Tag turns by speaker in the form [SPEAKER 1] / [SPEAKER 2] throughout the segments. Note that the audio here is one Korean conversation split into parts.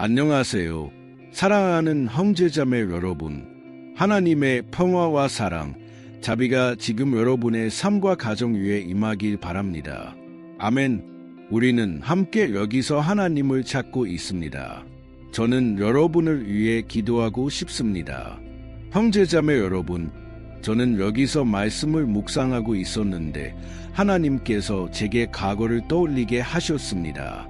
[SPEAKER 1] 안녕하세요. 사랑하는 형제자매 여러분. 하나님의 평화와 사랑, 자비가 지금 여러분의 삶과 가정 위에 임하길 바랍니다. 아멘. 우리는 함께 여기서 하나님을 찾고 있습니다. 저는 여러분을 위해 기도하고 싶습니다. 형제자매 여러분, 저는 여기서 말씀을 묵상하고 있었는데 하나님께서 제게 과거를 떠올리게 하셨습니다.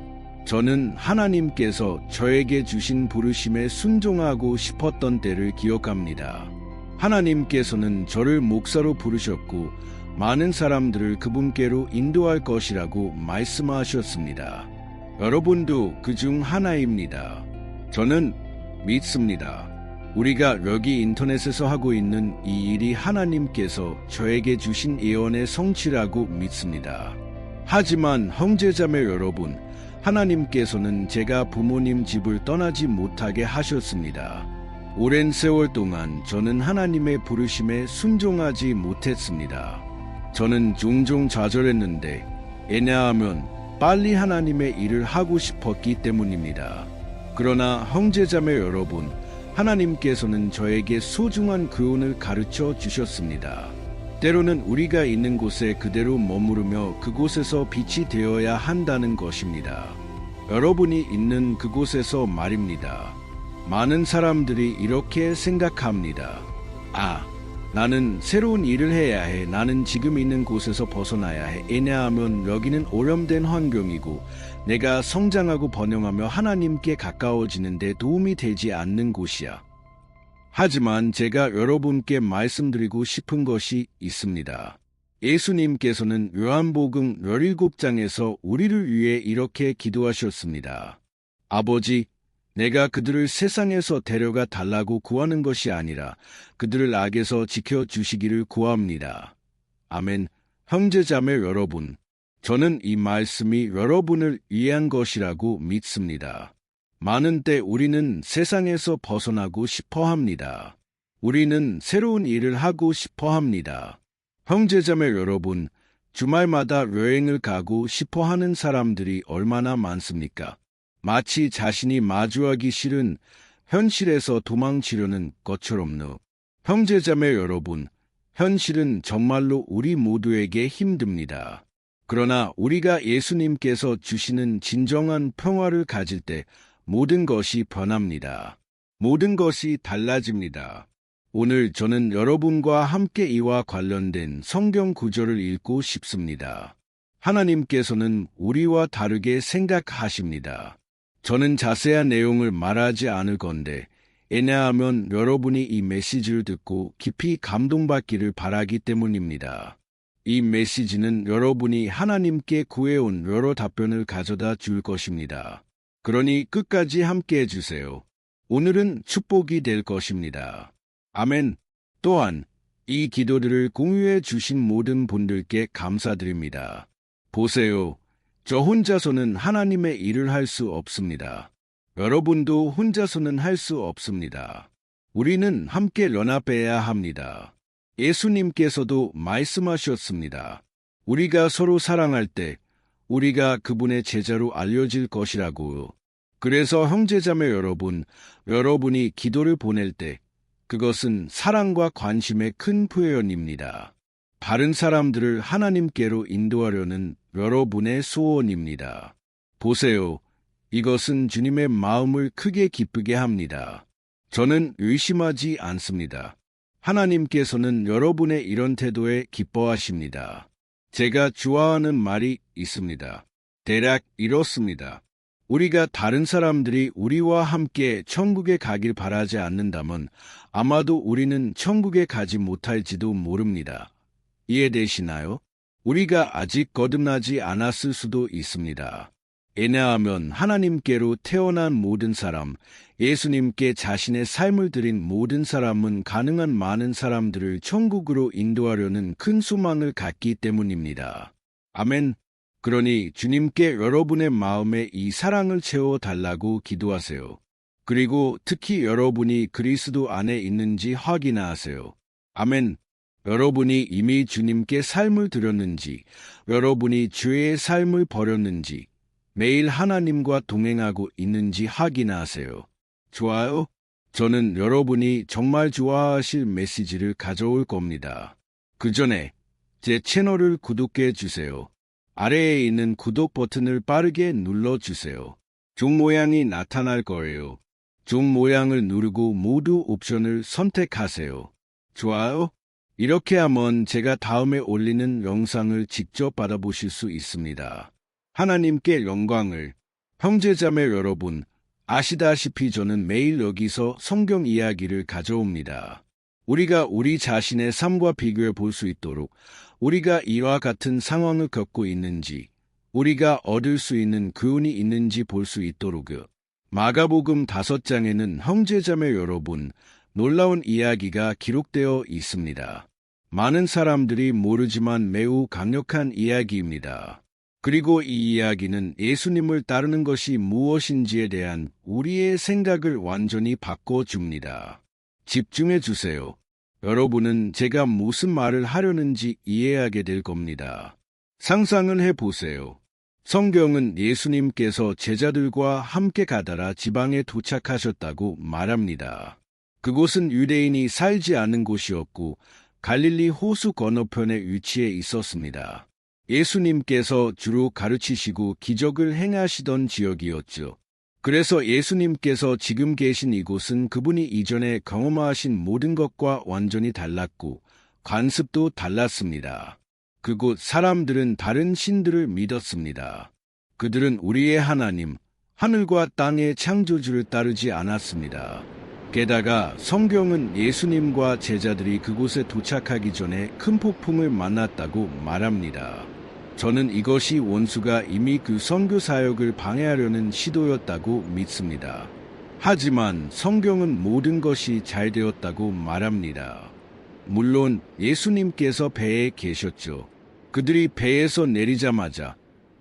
[SPEAKER 1] 저는 하나님께서 저에게 주신 부르심에 순종하고 싶었던 때를 기억합니다. 하나님께서는 저를 목사로 부르셨고 많은 사람들을 그분께로 인도할 것이라고 말씀하셨습니다. 여러분도 그 중 하나입니다. 저는 믿습니다. 우리가 여기 인터넷에서 하고 있는 이 일이 하나님께서 저에게 주신 예언의 성취라고 믿습니다. 하지만 형제자매 여러분, 하나님께서는 제가 부모님 집을 떠나지 못하게 하셨습니다. 오랜 세월 동안 저는 하나님의 부르심에 순종하지 못했습니다. 저는 종종 좌절했는데, 왜냐하면 빨리 하나님의 일을 하고 싶었기 때문입니다. 그러나 형제자매 여러분, 하나님께서는 저에게 소중한 교훈을 가르쳐 주셨습니다. 때로는 우리가 있는 곳에 그대로 머무르며 그곳에서 빛이 되어야 한다는 것입니다. 여러분이 있는 그곳에서 말입니다. 많은 사람들이 이렇게 생각합니다. 아, 나는 새로운 일을 해야 해. 나는 지금 있는 곳에서 벗어나야 해. 왜냐하면 여기는 오염된 환경이고 내가 성장하고 번영하며 하나님께 가까워지는데 도움이 되지 않는 곳이야. 하지만 제가 여러분께 말씀드리고 싶은 것이 있습니다. 예수님께서는 요한복음 17장에서 우리를 위해 이렇게 기도하셨습니다. 아버지, 내가 그들을 세상에서 데려가 달라고 구하는 것이 아니라 그들을 악에서 지켜 주시기를 구합니다. 아멘. 형제자매 여러분, 저는 이 말씀이 여러분을 위한 것이라고 믿습니다. 많은 때 우리는 세상에서 벗어나고 싶어 합니다. 우리는 새로운 일을 하고 싶어 합니다. 형제자매 여러분, 주말마다 여행을 가고 싶어 하는 사람들이 얼마나 많습니까? 마치 자신이 마주하기 싫은 현실에서 도망치려는 것처럼요. 형제자매 여러분, 현실은 정말로 우리 모두에게 힘듭니다. 그러나 우리가 예수님께서 주시는 진정한 평화를 가질 때 모든 것이 변합니다. 모든 것이 달라집니다. 오늘 저는 여러분과 함께 이와 관련된 성경 구절을 읽고 싶습니다. 하나님께서는 우리와 다르게 생각하십니다. 저는 자세한 내용을 말하지 않을 건데, 왜냐하면 여러분이 이 메시지를 듣고 깊이 감동받기를 바라기 때문입니다. 이 메시지는 여러분이 하나님께 구해온 여러 답변을 가져다 줄 것입니다. 그러니 끝까지 함께 해주세요. 오늘은 축복이 될 것입니다. 아멘. 또한 이 기도들을 공유해 주신 모든 분들께 감사드립니다. 보세요. 저 혼자서는 하나님의 일을 할 수 없습니다. 여러분도 혼자서는 할 수 없습니다. 우리는 함께 연합해야 합니다. 예수님께서도 말씀하셨습니다. 우리가 서로 사랑할 때 우리가 그분의 제자로 알려질 것이라고요. 그래서 형제자매 여러분, 여러분이 기도를 보낼 때 그것은 사랑과 관심의 큰 표현입니다. 바른 사람들을 하나님께로 인도하려는 여러분의 소원입니다. 보세요. 이것은 주님의 마음을 크게 기쁘게 합니다. 저는 의심하지 않습니다. 하나님께서는 여러분의 이런 태도에 기뻐하십니다. 제가 좋아하는 말이 있습니다. 대략 이렇습니다. 우리가 다른 사람들이 우리와 함께 천국에 가길 바라지 않는다면 아마도 우리는 천국에 가지 못할지도 모릅니다. 이해되시나요? 우리가 아직 거듭나지 않았을 수도 있습니다. 왜냐하면 하나님께로 태어난 모든 사람, 예수님께 자신의 삶을 드린 모든 사람은 가능한 많은 사람들을 천국으로 인도하려는 큰 소망을 갖기 때문입니다. 아멘. 그러니 주님께 여러분의 마음에 이 사랑을 채워 달라고 기도하세요. 그리고 특히 여러분이 그리스도 안에 있는지 확인하세요. 아멘. 여러분이 이미 주님께 삶을 드렸는지, 여러분이 죄의 삶을 버렸는지, 매일 하나님과 동행하고 있는지 확인하세요. 좋아요? 저는 여러분이 정말 좋아하실 메시지를 가져올 겁니다. 그 전에 제 채널을 구독해 주세요. 아래에 있는 구독 버튼을 빠르게 눌러 주세요. 종 모양이 나타날 거예요. 종 모양을 누르고 모두 옵션을 선택하세요. 좋아요? 이렇게 하면 제가 다음에 올리는 영상을 직접 받아보실 수 있습니다. 하나님께 영광을 형제자매 여러분 아시다시피 저는 매일 여기서 성경 이야기를 가져옵니다. 우리가 우리 자신의 삶과 비교해 볼 수 있도록 우리가 이와 같은 상황을 겪고 있는지 우리가 얻을 수 있는 교훈이 있는지 볼 수 있도록요. 마가복음 다섯 장에는 형제자매 여러분 놀라운 이야기가 기록되어 있습니다. 많은 사람들이 모르지만 매우 강력한 이야기입니다. 그리고 이 이야기는 예수님을 따르는 것이 무엇인지에 대한 우리의 생각을 완전히 바꿔줍니다. 집중해 주세요. 여러분은 제가 무슨 말을 하려는지 이해하게 될 겁니다. 상상을 해 보세요. 성경은 예수님께서 제자들과 함께 가다라 지방에 도착하셨다고 말합니다. 그곳은 유대인이 살지 않는 곳이었고 갈릴리 호수 건너편에 위치해 있었습니다. 예수님께서 주로 가르치시고 기적을 행하시던 지역이었죠. 그래서 예수님께서 지금 계신 이곳은 그분이 이전에 경험하신 모든 것과 완전히 달랐고 관습도 달랐습니다. 그곳 사람들은 다른 신들을 믿었습니다. 그들은 우리의 하나님, 하늘과 땅의 창조주를 따르지 않았습니다. 게다가 성경은 예수님과 제자들이 그곳에 도착하기 전에 큰 폭풍을 만났다고 말합니다. 저는 이것이 원수가 이미 그 선교 사역을 방해하려는 시도였다고 믿습니다. 하지만 성경은 모든 것이 잘 되었다고 말합니다. 물론 예수님께서 배에 계셨죠. 그들이 배에서 내리자마자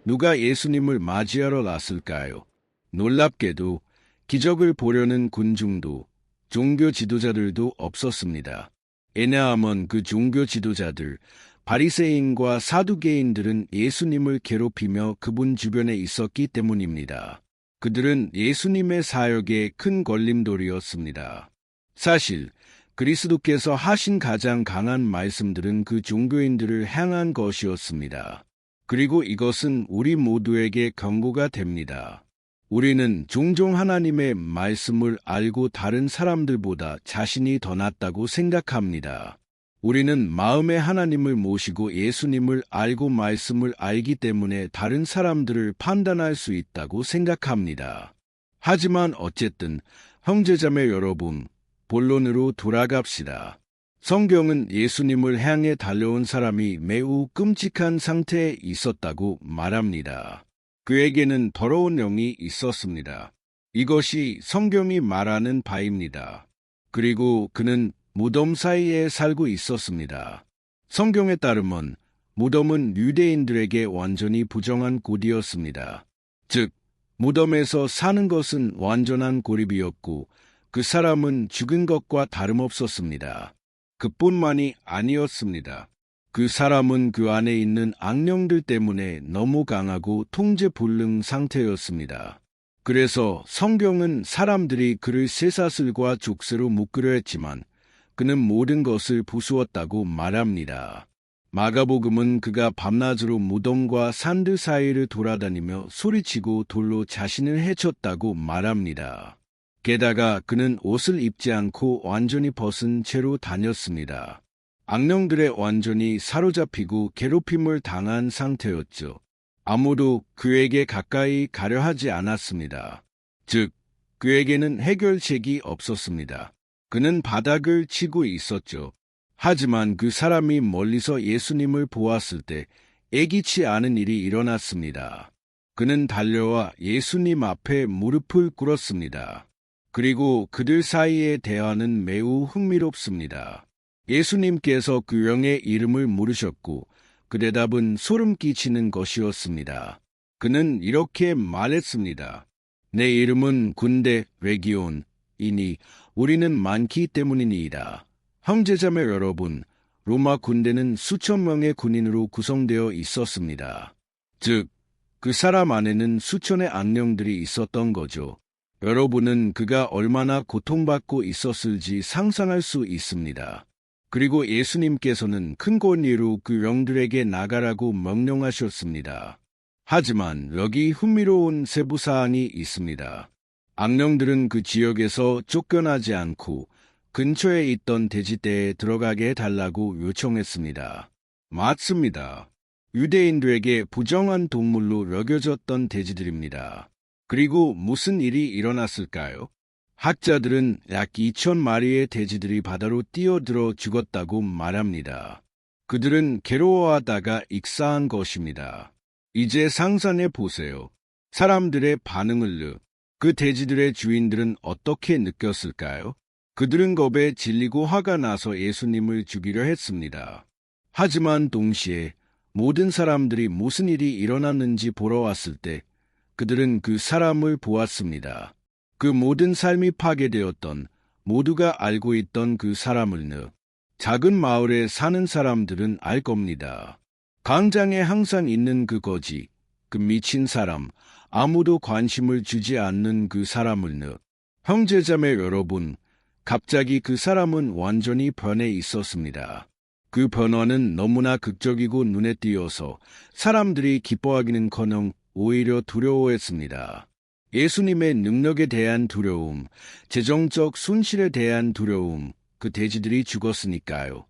[SPEAKER 1] 누가 예수님을 맞이하러 났을까요? 놀랍게도 기적을 보려는 군중도 종교 지도자들도 없었습니다. 에나함은 그 종교 지도자들, 바리새인과 사두개인들은 예수님을 괴롭히며 그분 주변에 있었기 때문입니다. 그들은 예수님의 사역에 큰 걸림돌이었습니다. 사실 그리스도께서 하신 가장 강한 말씀들은 그 종교인들을 향한 것이었습니다. 그리고 이것은 우리 모두에게 경고가 됩니다. 우리는 종종 하나님의 말씀을 알고 다른 사람들보다 자신이 더 낫다고 생각합니다. 우리는 마음에 하나님을 모시고 예수님을 알고 말씀을 알기 때문에 다른 사람들을 판단할 수 있다고 생각합니다. 하지만 어쨌든 형제자매 여러분, 본론으로 돌아갑시다. 성경은 예수님을 향해 달려온 사람이 매우 끔찍한 상태에 있었다고 말합니다. 그에게는 더러운 영이 있었습니다. 이것이 성경이 말하는 바입니다. 그리고 그는 무덤 사이에 살고 있었습니다. 성경에 따르면 무덤은 유대인들에게 완전히 부정한 곳이었습니다. 즉, 무덤에서 사는 것은 완전한 고립이었고 그 사람은 죽은 것과 다름없었습니다. 그뿐만이 아니었습니다. 그 사람은 그 안에 있는 악령들 때문에 너무 강하고 통제 불능 상태였습니다. 그래서 성경은 사람들이 그를 쇠사슬과 족쇄로 묶으려 했지만 그는 모든 것을 부수었다고 말합니다. 마가복음은 그가 밤낮으로 무덤과 산들 사이를 돌아다니며 소리치고 돌로 자신을 해쳤다고 말합니다. 게다가 그는 옷을 입지 않고 완전히 벗은 채로 다녔습니다. 악령들의 완전히 사로잡히고 괴롭힘을 당한 상태였죠. 아무도 그에게 가까이 가려 하지 않았습니다. 즉, 그에게는 해결책이 없었습니다. 그는 바닥을 치고 있었죠. 하지만 그 사람이 멀리서 예수님을 보았을 때 애기치 않은 일이 일어났습니다. 그는 달려와 예수님 앞에 무릎을 꿇었습니다. 그리고 그들 사이의 대화는 매우 흥미롭습니다. 예수님께서 그 영의 이름을 물으셨고 그 대답은 소름 끼치는 것이었습니다. 그는 이렇게 말했습니다. 내 이름은 군대 외기온이니 우리는 많기 때문이니이다. 형제자매 여러분, 로마 군대는 수천 명의 군인으로 구성되어 있었습니다. 즉, 그 사람 안에는 수천의 악령들이 있었던 거죠. 여러분은 그가 얼마나 고통받고 있었을지 상상할 수 있습니다. 그리고 예수님께서는 큰 권위로 그 영들에게 나가라고 명령하셨습니다. 하지만 여기 흥미로운 세부사항이 있습니다. 악령들은 그 지역에서 쫓겨나지 않고 근처에 있던 돼지떼에 들어가게 해달라고 요청했습니다. 맞습니다. 유대인들에게 부정한 동물로 여겨졌던 돼지들입니다. 그리고 무슨 일이 일어났을까요? 학자들은 약 2천 마리의 돼지들이 바다로 뛰어들어 죽었다고 말합니다. 그들은 괴로워하다가 익사한 것입니다. 이제 상상해 보세요. 사람들의 반응을 느. 그 돼지들의 주인들은 어떻게 느꼈을까요? 그들은 겁에 질리고 화가 나서 예수님을 죽이려 했습니다. 하지만 동시에 모든 사람들이 무슨 일이 일어났는지 보러 왔을 때 그들은 그 사람을 보았습니다. 그 모든 삶이 파괴되었던 모두가 알고 있던 그 사람을 느 작은 마을에 사는 사람들은 알 겁니다. 광장에 항상 있는 그 거지, 그 미친 사람, 아무도 관심을 주지 않는 그 사람을 느 형제자매 여러분, 갑자기 그 사람은 완전히 변해 있었습니다. 그 변화는 너무나 극적이고 눈에 띄어서 사람들이 기뻐하기는커녕 오히려 두려워했습니다. 예수님의 능력에 대한 두려움, 재정적 순실에 대한 두려움, 그 돼지들이 죽었으니까요.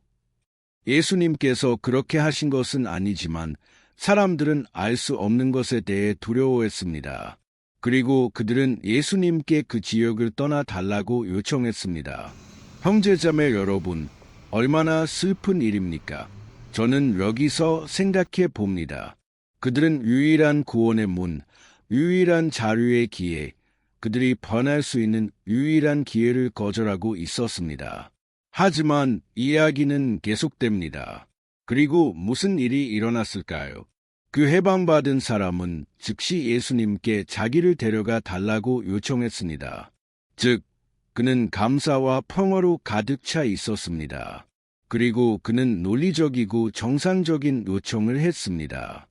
[SPEAKER 1] 예수님께서 그렇게 하신 것은 아니지만 사람들은 알 수 없는 것에 대해 두려워했습니다. 그리고 그들은 예수님께 그 지역을 떠나 달라고 요청했습니다. 형제자매 여러분, 얼마나 슬픈 일입니까? 저는 여기서 생각해 봅니다. 그들은 유일한 구원의 문, 유일한 자유의 기회, 그들이 번할 수 있는 유일한 기회를 거절하고 있었습니다. 하지만 이야기는 계속됩니다. 그리고 무슨 일이 일어났을까요? 그 해방받은 사람은 즉시 예수님께 자기를 데려가 달라고 요청했습니다. 즉, 그는 감사와 평화로 가득 차 있었습니다. 그리고 그는 논리적이고 정상적인 요청을 했습니다.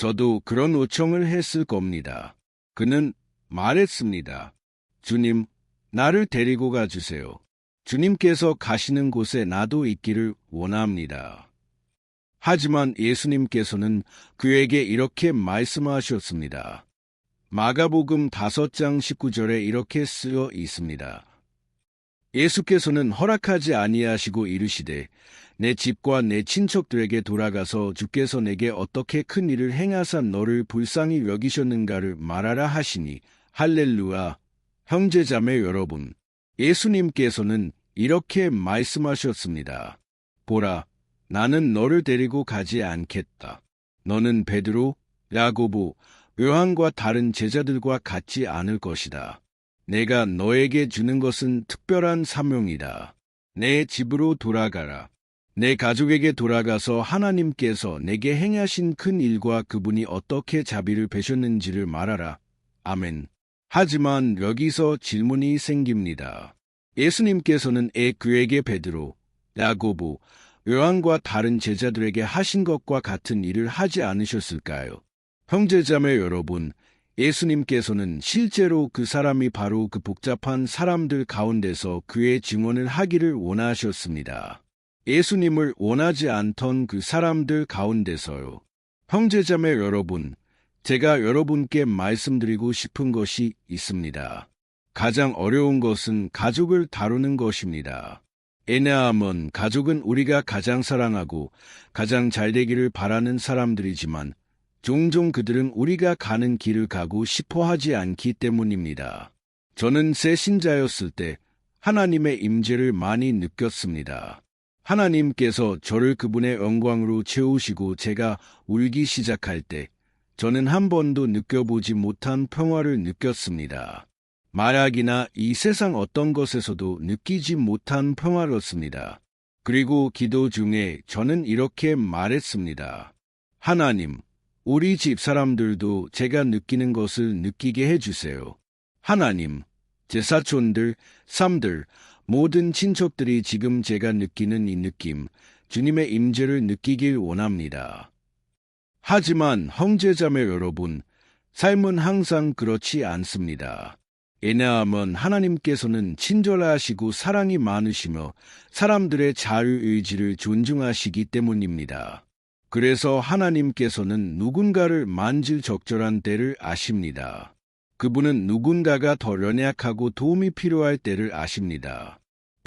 [SPEAKER 1] 저도 그런 요청을 했을 겁니다. 그는 말했습니다. 주님, 나를 데리고 가주세요. 주님께서 가시는 곳에 나도 있기를 원합니다. 하지만 예수님께서는 그에게 이렇게 말씀하셨습니다. 마가복음 5장 19절에 이렇게 쓰여 있습니다. 예수께서는 허락하지 아니하시고 이르시되 내 집과 내 친척들에게 돌아가서 주께서 내게 어떻게 큰 일을 행하사 너를 불쌍히 여기셨는가를 말하라 하시니 할렐루야 형제자매 여러분 예수님께서는 이렇게 말씀하셨습니다. 보라 나는 너를 데리고 가지 않겠다. 너는 베드로, 야고보, 요한과 다른 제자들과 같지 않을 것이다. 내가 너에게 주는 것은 특별한 사명이다. 내 집으로 돌아가라. 내 가족에게 돌아가서 하나님께서 내게 행하신 큰 일과 그분이 어떻게 자비를 베셨는지를 말하라. 아멘. 하지만 여기서 질문이 생깁니다. 예수님께서는 애 그에게 베드로, 야고보, 요한과 다른 제자들에게 하신 것과 같은 일을 하지 않으셨을까요? 형제자매 여러분, 예수님께서는 실제로 그 사람이 바로 그 복잡한 사람들 가운데서 그의 증언을 하기를 원하셨습니다. 예수님을 원하지 않던 그 사람들 가운데서요. 형제자매 여러분, 제가 여러분께 말씀드리고 싶은 것이 있습니다. 가장 어려운 것은 가족을 다루는 것입니다. 애내함은 가족은 우리가 가장 사랑하고 가장 잘 되기를 바라는 사람들이지만 종종 그들은 우리가 가는 길을 가고 싶어 하지 않기 때문입니다. 저는 새 신자였을 때 하나님의 임재를 많이 느꼈습니다. 하나님께서 저를 그분의 영광으로 채우시고 제가 울기 시작할 때 저는 한 번도 느껴보지 못한 평화를 느꼈습니다. 마약이나 이 세상 어떤 것에서도 느끼지 못한 평화롭습니다. 그리고 기도 중에 저는 이렇게 말했습니다. 하나님, 우리 집 사람들도 제가 느끼는 것을 느끼게 해주세요. 하나님, 제 사촌들, 삼들, 모든 친척들이 지금 제가 느끼는 이 느낌, 주님의 임재를 느끼길 원합니다. 하지만 형제자매 여러분, 삶은 항상 그렇지 않습니다. 왜냐하면 하나님께서는 친절하시고 사랑이 많으시며 사람들의 자유의지를 존중하시기 때문입니다. 그래서 하나님께서는 누군가를 만질 적절한 때를 아십니다. 그분은 누군가가 더 연약하고 도움이 필요할 때를 아십니다.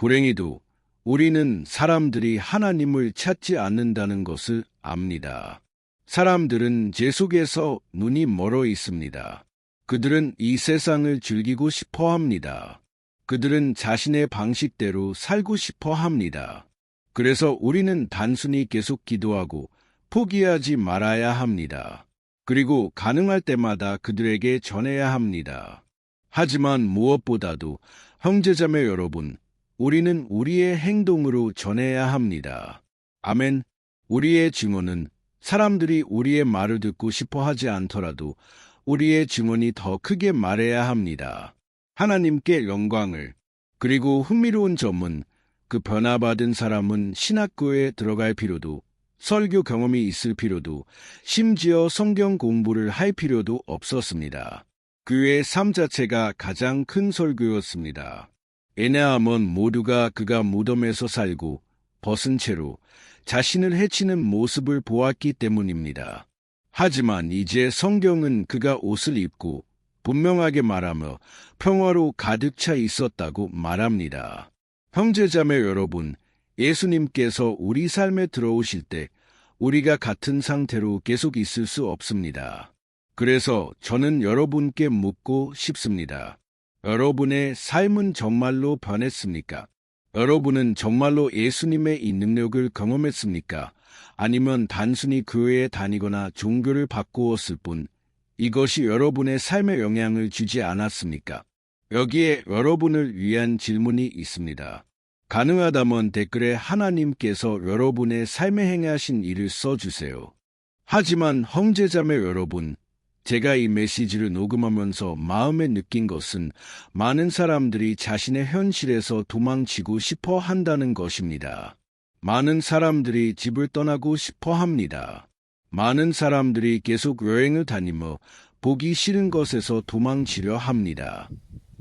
[SPEAKER 1] 불행히도 우리는 사람들이 하나님을 찾지 않는다는 것을 압니다. 사람들은 제 속에서 눈이 멀어 있습니다. 그들은 이 세상을 즐기고 싶어 합니다. 그들은 자신의 방식대로 살고 싶어 합니다. 그래서 우리는 단순히 계속 기도하고 포기하지 말아야 합니다. 그리고 가능할 때마다 그들에게 전해야 합니다. 하지만 무엇보다도 형제자매 여러분, 우리는 우리의 행동으로 전해야 합니다. 아멘. 우리의 증언은 사람들이 우리의 말을 듣고 싶어 하지 않더라도 우리의 증언이 더 크게 말해야 합니다. 하나님께 영광을. 그리고 흥미로운 점은 그 변화받은 사람은 신학교에 들어갈 필요도, 설교 경험이 있을 필요도, 심지어 성경 공부를 할 필요도 없었습니다. 그의 삶 자체가 가장 큰 설교였습니다. 왜냐하면 모두가 그가 무덤에서 살고 벗은 채로 자신을 해치는 모습을 보았기 때문입니다. 하지만 이제 성경은 그가 옷을 입고 분명하게 말하며 평화로 가득 차 있었다고 말합니다. 형제자매 여러분, 예수님께서 우리 삶에 들어오실 때 우리가 같은 상태로 계속 있을 수 없습니다. 그래서 저는 여러분께 묻고 싶습니다. 여러분의 삶은 정말로 변했습니까? 여러분은 정말로 예수님의 이 능력을 경험했습니까? 아니면 단순히 교회에 다니거나 종교를 바꾸었을 뿐 이것이 여러분의 삶에 영향을 주지 않았습니까? 여기에 여러분을 위한 질문이 있습니다. 가능하다면 댓글에 하나님께서 여러분의 삶에 행하신 일을 써주세요. 하지만 형제자매 여러분, 제가 이 메시지를 녹음하면서 마음에 느낀 것은 많은 사람들이 자신의 현실에서 도망치고 싶어 한다는 것입니다. 많은 사람들이 집을 떠나고 싶어 합니다. 많은 사람들이 계속 여행을 다니며 보기 싫은 것에서 도망치려 합니다.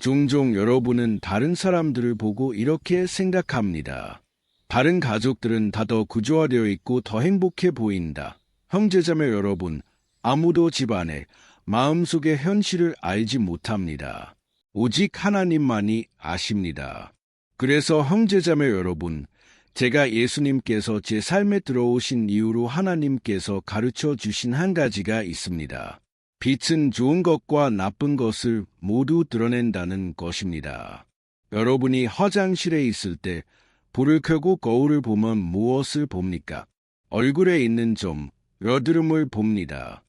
[SPEAKER 1] 종종 여러분은 다른 사람들을 보고 이렇게 생각합니다. 다른 가족들은 다 더 구조화되어 있고 더 행복해 보인다. 형제자매 여러분, 아무도 집안의 마음속의 현실을 알지 못합니다. 오직 하나님만이 아십니다. 그래서 형제자매 여러분, 제가 예수님께서 제 삶에 들어오신 이후로 하나님께서 가르쳐 주신 한 가지가 있습니다. 빛은 좋은 것과 나쁜 것을 모두 드러낸다는 것입니다. 여러분이 화장실에 있을 때 불을 켜고 거울을 보면 무엇을 봅니까? 얼굴에 있는 점, 여드름을 봅니다.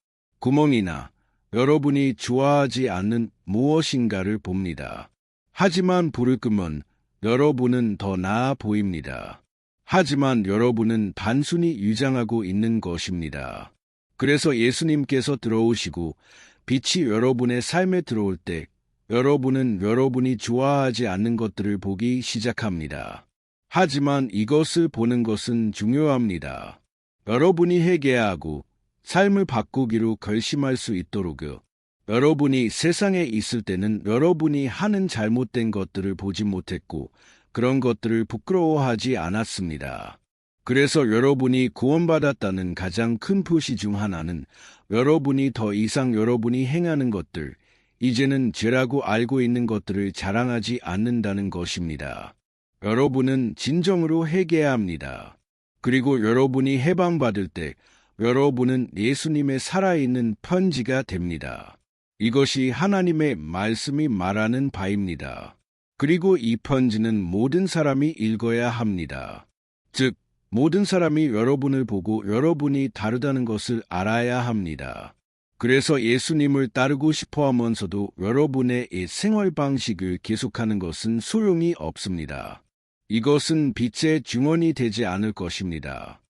[SPEAKER 1] 구멍이나 여러분이 좋아하지 않는 무엇인가를 봅니다. 하지만 불을 끄면 여러분은 더 나아 보입니다. 하지만 여러분은 단순히 위장하고 있는 것입니다. 그래서 예수님께서 들어오시고 빛이 여러분의 삶에 들어올 때 여러분은 여러분이 좋아하지 않는 것들을 보기 시작합니다. 하지만 이것을 보는 것은 중요합니다. 여러분이 회개하고 삶을 바꾸기로 결심할 수 있도록요. 여러분이 세상에 있을 때는 여러분이 하는 잘못된 것들을 보지 못했고 그런 것들을 부끄러워하지 않았습니다. 그래서 여러분이 구원받았다는 가장 큰 표시 중 하나는 여러분이 더 이상 여러분이 행하는 것들, 이제는 죄라고 알고 있는 것들을 자랑하지 않는다는 것입니다. 여러분은 진정으로 회개해야 합니다. 그리고 여러분이 해방받을 때 여러분은 예수님의 살아있는 편지가 됩니다. 이것이 하나님의 말씀이 말하는 바입니다. 그리고 이 편지는 모든 사람이 읽어야 합니다. 즉, 모든 사람이 여러분을 보고 여러분이 다르다는 것을 알아야 합니다. 그래서 예수님을 따르고 싶어 하면서도 여러분의 이 생활 방식을 계속하는 것은 소용이 없습니다. 이것은 빛의 증언이 되지 않을 것입니다.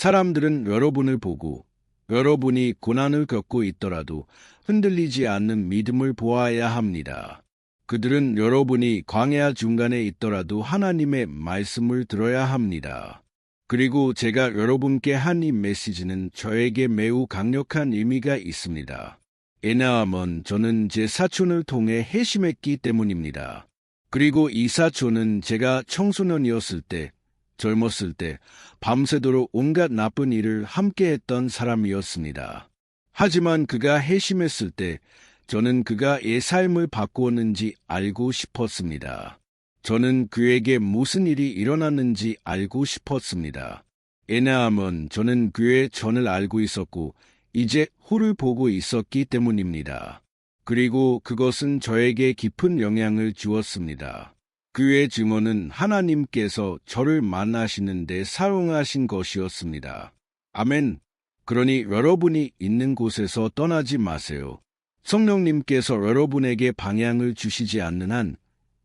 [SPEAKER 1] 사람들은 여러분을 보고 여러분이 고난을 겪고 있더라도 흔들리지 않는 믿음을 보아야 합니다. 그들은 여러분이 광야 중간에 있더라도 하나님의 말씀을 들어야 합니다. 그리고 제가 여러분께 한 이 메시지는 저에게 매우 강력한 의미가 있습니다. 왜냐하면 저는 제 사촌을 통해 회심했기 때문입니다. 그리고 이 사촌은 제가 청소년이었을 때, 젊었을 때, 밤새도록 온갖 나쁜 일을 함께 했던 사람이었습니다. 하지만 그가 회심했을 때, 저는 그가 의 삶을 바꾸었는지 알고 싶었습니다. 저는 그에게 무슨 일이 일어났는지 알고 싶었습니다. 왜냐하면 저는 그의 전을 알고 있었고, 이제 후를 보고 있었기 때문입니다. 그리고 그것은 저에게 깊은 영향을 주었습니다. 그의 증언은 하나님께서 저를 만나시는데 사용하신 것이었습니다. 아멘. 그러니 여러분이 있는 곳에서 떠나지 마세요. 성령님께서 여러분에게 방향을 주시지 않는 한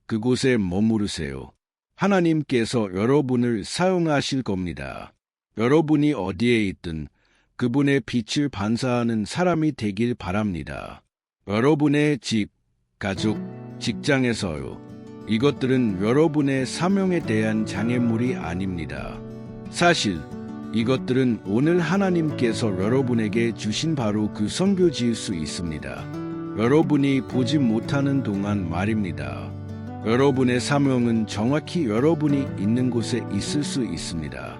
[SPEAKER 1] 그곳에 머무르세요. 하나님께서 여러분을 사용하실 겁니다. 여러분이 어디에 있든 그분의 빛을 반사하는 사람이 되길 바랍니다. 여러분의 집, 가족, 직장에서요. 이것들은 여러분의 사명에 대한 장애물이 아닙니다. 사실 이것들은 오늘 하나님께서 여러분에게 주신 바로 그 선교지일 수 있습니다. 여러분이 보지 못하는 동안 말입니다. 여러분의 사명은 정확히 여러분이 있는 곳에 있을 수 있습니다.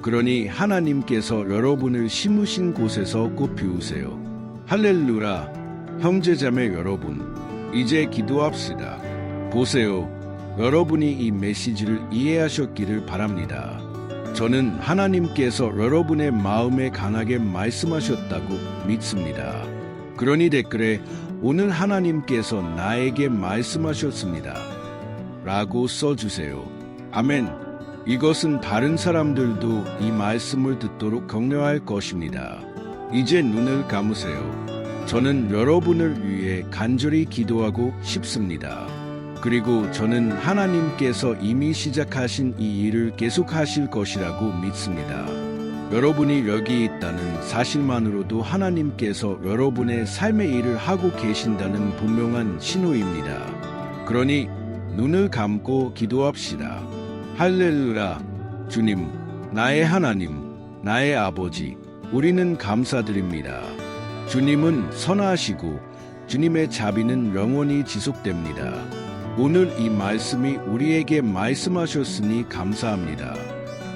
[SPEAKER 1] 그러니 하나님께서 여러분을 심으신 곳에서 꼭 비우세요. 할렐루야, 형제자매 여러분, 이제 기도합시다. 보세요. 여러분이 이 메시지를 이해하셨기를 바랍니다. 저는 하나님께서 여러분의 마음에 강하게 말씀하셨다고 믿습니다. 그러니 댓글에 오늘 하나님께서 나에게 말씀하셨습니다. 라고 써주세요. 아멘. 이것은 다른 사람들도 이 말씀을 듣도록 격려할 것입니다. 이제 눈을 감으세요. 저는 여러분을 위해 간절히 기도하고 싶습니다. 그리고 저는 하나님께서 이미 시작하신 이 일을 계속하실 것이라고 믿습니다. 여러분이 여기 있다는 사실만으로도 하나님께서 여러분의 삶의 일을 하고 계신다는 분명한 신호입니다. 그러니 눈을 감고 기도합시다. 할렐루야, 주님, 나의 하나님, 나의 아버지, 우리는 감사드립니다. 주님은 선하시고 주님의 자비는 영원히 지속됩니다. 오늘 이 말씀이 우리에게 말씀하셨으니 감사합니다.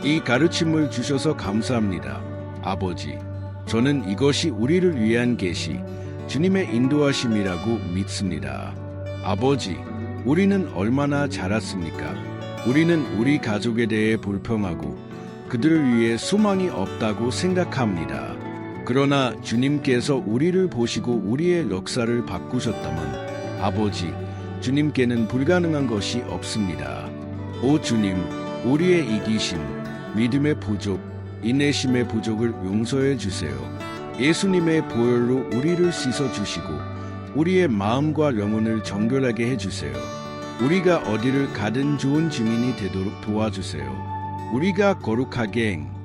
[SPEAKER 1] 이 가르침을 주셔서 감사합니다. 아버지, 저는 이것이 우리를 위한 계시, 주님의 인도하심이라고 믿습니다. 아버지, 우리는 얼마나 자랐습니까? 우리는 우리 가족에 대해 불평하고 그들을 위해 소망이 없다고 생각합니다. 그러나 주님께서 우리를 보시고 우리의 역사를 바꾸셨다면 아버지, 주님께는 불가능한 것이 없습니다. 오 주님, 우리의 이기심, 믿음의 부족, 인내심의 부족을 용서해 주세요. 예수님의 보혈로 우리를 씻어 주시고 우리의 마음과 영혼을 정결하게 해 주세요. 우리가 어디를 가든 좋은 증인이 되도록 도와주세요. 우리가 거룩하게 행,